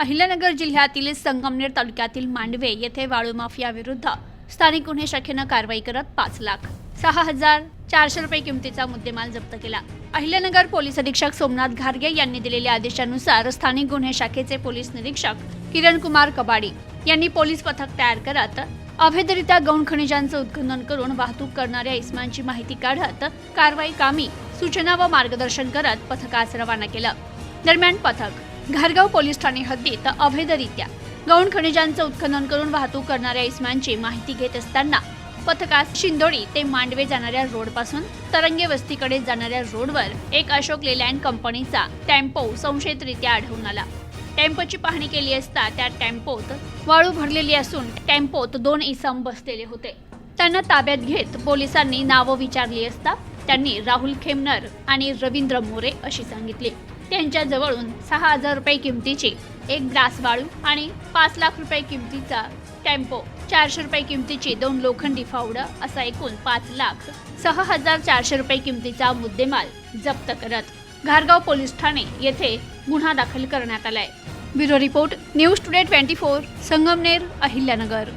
अहिल्यानगर जिल्ह्यातील संगमनेर तालुक्यातील मांडवे येथे वाळू माफिया विरुद्ध स्थानिक गुन्हे शाखेनं कारवाई करत पाच लाख सहा हजार चारशे रुपये किमतीचा मुद्देमाल जप्त केला. अहिल्यानगर पोलीस अधीक्षक सोमनाथ घारगे यांनी दिलेल्या आदेशानुसार स्थानिक गुन्हे शाखेचे पोलीस निरीक्षक किरण कुमार कबाडी यांनी पोलीस पथक तयार करत अवैधरित्या गौण खनिजांचं उत्खनन करून वाहतूक करणाऱ्या इस्मांची माहिती काढत कारवाई कामी सूचना व मार्गदर्शन करत पथकास रवाना केलं. दरम्यान पथक घारगाव पोलीस ठाणे हद्दीत अवैधरित्या गौण खनिजांचं उत्खनन करून वाहतूक करणाऱ्या इसमांची माहिती घेत असताना पथकात शिंदोडी ते मांडवे जाणाऱ्या रोडपासून तरंगे वस्तीकडे जाणाऱ्या रोडवर एक अशोक लेलँड कंपनीचा टेम्पो संशयितरित्या आढळून आला. टेम्पोची पाहणी केली असता त्या टेम्पोत वाळू भरलेली असून टेम्पोत दोन इसम बसलेले होते. त्यांना ताब्यात घेत पोलिसांनी नावं विचारली असता त्यांनी राहुल खेमनर आणि रवींद्र मोरे अशी सांगितली. त्यांच्या जवळून सहा हजार रुपये किमतीची एक ग्रास वाळू आणि पाच लाख रुपये किमतीचा टेम्पो चारशे रुपये किमतीची दोन लोखंडी फावडं असा एकूण पाच लाख सहा हजार चारशे रुपये किमतीचा मुद्देमाल जप्त करत घारगाव पोलीस ठाणे येथे गुन्हा दाखल करण्यात आलाय. Bureau report news today twenty four Sangamner Ahilyanagar.